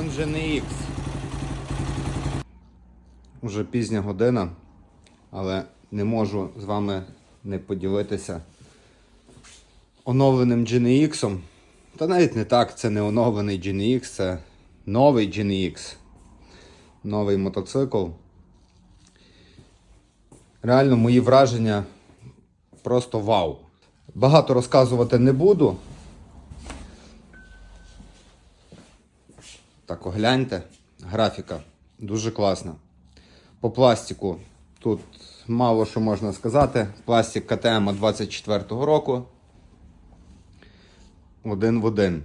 Citroen GNX. Уже пізня година, але не можу з вами не поділитися оновленим GNX. Та навіть не так, це не оновлений GNX, це новий GNX. Новий мотоцикл. Реально мої враження просто вау. Багато розказувати не буду. Так, огляньте. Графіка дуже класна. По пластику тут мало що можна сказати. Пластик КТМ 24-го року. Один в один.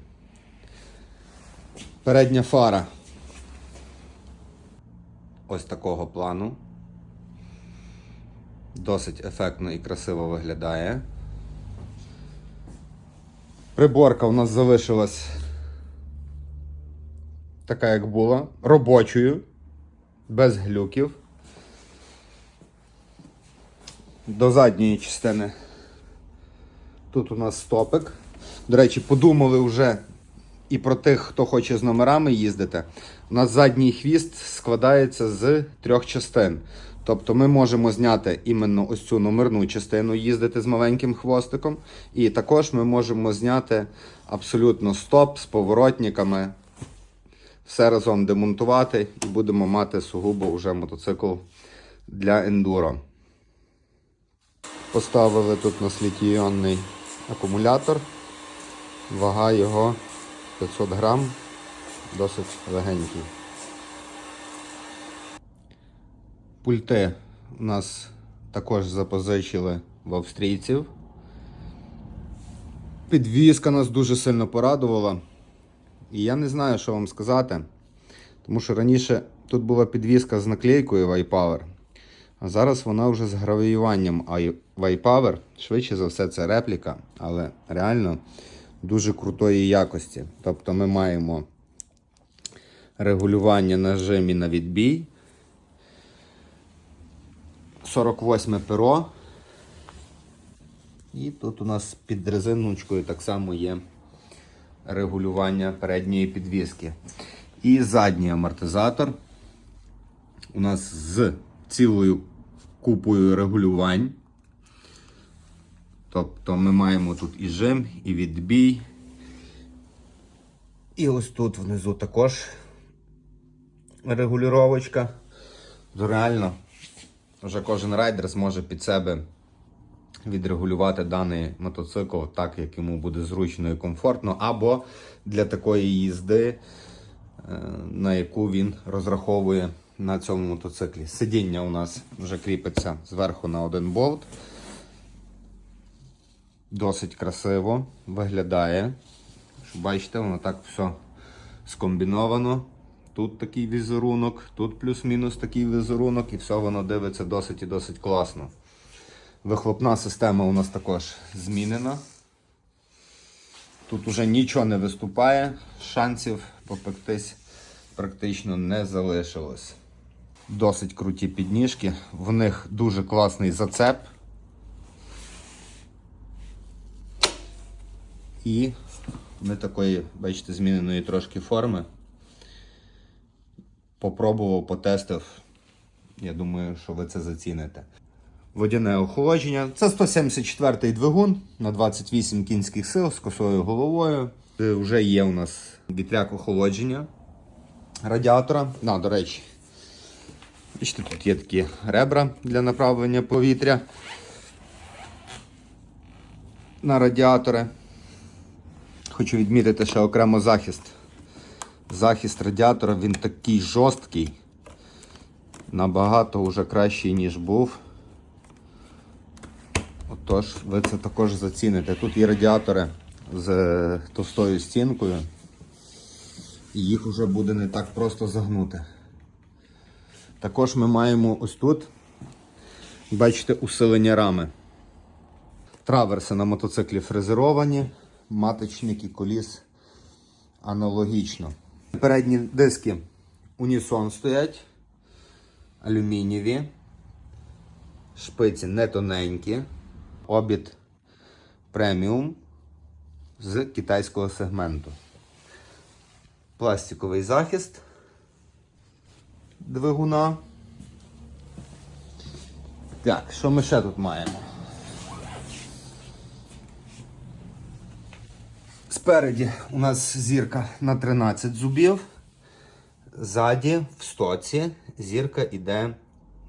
Передня фара. Ось такого плану. Досить ефектно і красиво виглядає. Приборка у нас залишилась така, як була, робочою, без глюків. До задньої частини. Тут у нас стопик. До речі, подумали вже і про тих, хто хоче з номерами їздити. У нас задній хвіст складається з трьох частин. Тобто ми можемо зняти іменно ось цю номерну частину, їздити з маленьким хвостиком. І також ми можемо зняти абсолютно стоп з поворотниками, все разом демонтувати і будемо мати сугубо вже мотоцикл для ендуро. Поставили тут у нас літійонний акумулятор. Вага його 500 грам, досить легенький. Пульти у нас також запозичили в австрійців. Підвізка нас дуже сильно порадувала. І я не знаю, що вам сказати. Тому що раніше тут була підвізка з наклейкою Вайпавер. А зараз вона вже з гравіюванням Вайпавер. Швидше за все, це репліка, але реально дуже крутої якості. Тобто ми маємо регулювання нажимі на відбій. 48 перо. І тут у нас під резиночкою так само є регулювання передньої підвіски. І задній амортизатор. У нас з цілою купою регулювань. Тобто ми маємо тут і жим, і відбій. І ось тут внизу також регулювачка. Реально, вже кожен райдер зможе під себе відрегулювати даний мотоцикл так, як йому буде зручно і комфортно, або для такої їзди, е, на яку він розраховує на цьому мотоциклі. Сидіння у нас вже кріпиться зверху на один болт. Досить красиво виглядає. Бачите, воно так все скомбіновано. Тут такий візерунок, тут плюс-мінус такий візерунок, і все воно дивиться досить і досить класно. Вихлопна система у нас також змінена. Тут уже нічого не виступає, шансів попектись практично не залишилось. Досить круті підніжки, в них дуже класний зацеп. І ми такої, бачите, зміненої трошки форми. Попробував, потестив. Я думаю, що ви це заціните. Водяне охолодження. Це 174-й двигун на 28 кінських сил з косою головою. Це вже є у нас вітряк охолодження радіатора. На, до речі, бачите, тут є такі ребра для направлення повітря на радіатори. Хочу відмітити ще окремо захист. Захист радіатора він такий жорсткий, набагато вже кращий, ніж був. Отож, ви це також заціните. Тут є радіатори з товстою стінкою, і їх вже буде не так просто загнути. Також ми маємо ось тут, бачите, усилення рами. Траверси на мотоциклі фрезеровані, маточники коліс аналогічно. Передні диски унісон стоять, алюмінієві, шпиці не тоненькі, обід преміум з китайського сегменту. Пластиковий захист двигуна. Так, що ми ще тут маємо? Спереді у нас зірка на 13 зубів. Ззаді в стоці зірка йде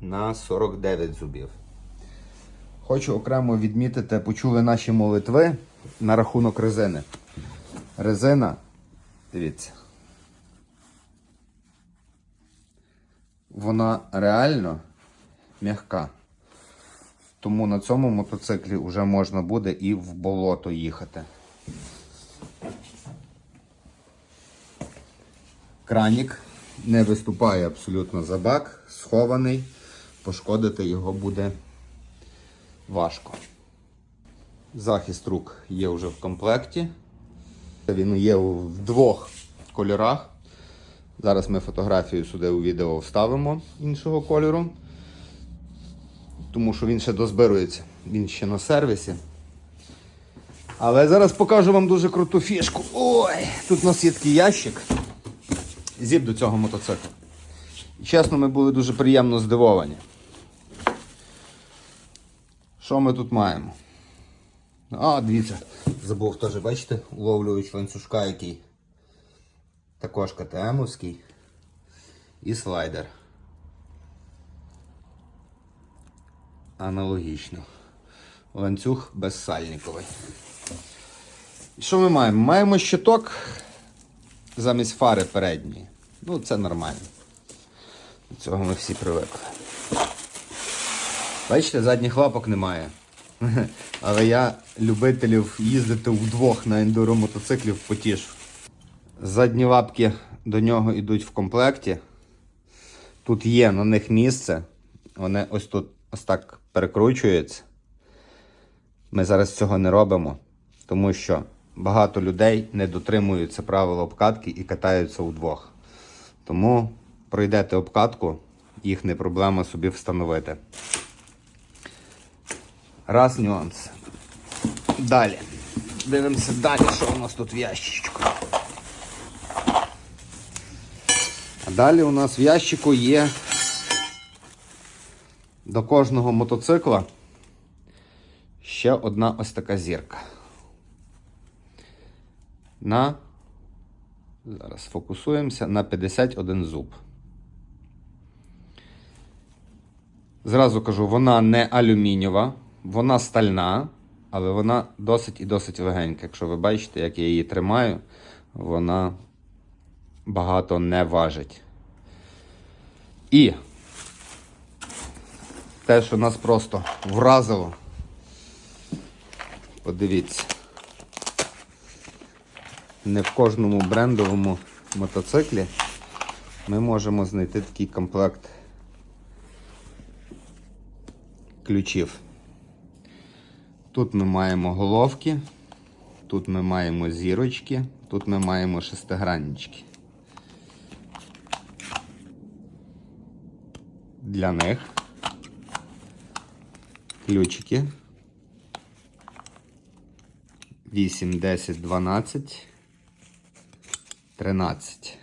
на 49 зубів. Хочу окремо відмітити, почули наші молитви на рахунок резини. Резина, дивіться. Вона реально м'яка. Тому на цьому мотоциклі вже можна буде і в болото їхати. Кранік не виступає абсолютно за бак, схований. Пошкодити його буде важко. Захист рук є вже в комплекті. Він є в двох кольорах. Зараз ми фотографію сюди у відео вставимо іншого кольору. Тому що він ще дозбирується, він ще на сервісі. Але зараз покажу вам дуже круту фішку. Ой, тут у нас є такий ящик. Зіп до цього мотоцикла. Чесно, ми були дуже приємно здивовані. Що ми тут маємо? А, дивіться, забув теж, бачите, уловлювач ланцюжка, який також КТМовський і слайдер. Аналогічно. Ланцюг безсальниковий. Що ми маємо? Маємо щиток замість фари передньої. Ну, це нормально. До цього ми всі привикли. Бачите, задніх лапок немає. Але я любителів їздити вдвох на ендуро мотоциклів потішу. Задні лапки до нього йдуть в комплекті. Тут є на них місце. Вони ось тут ось так перекручуються. Ми зараз цього не робимо, тому що багато людей не дотримуються правил обкатки і катаються удвох. Тому пройдете обкатку, їх не проблема собі встановити. Раз нюанс. Далі. Дивимося далі, що у нас тут в ящичку. Далі у нас в ящику є до кожного мотоцикла ще одна ось така зірка. На, зараз фокусуємося, на 51 зуб. Зразу кажу, вона не алюмінієва, вона стальна, але вона досить і досить легенька. Якщо ви бачите, як я її тримаю, вона багато не важить. І те, що нас просто вразило. Подивіться. Не в кожному брендовому мотоциклі ми можемо знайти такий комплект ключів. Тут ми маємо головки, тут ми маємо зірочки, тут ми маємо шестиграннички. Для них ключики 8, 10, 12, 13.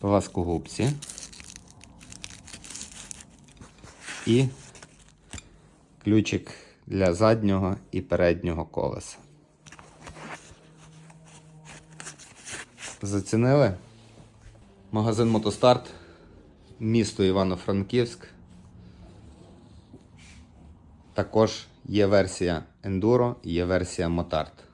Пласкогубці. І ключик для заднього і переднього колеса. Зацінили? Магазин Мотостарт, місто Івано-Франківськ. Також є версія Enduro, є версія Motard.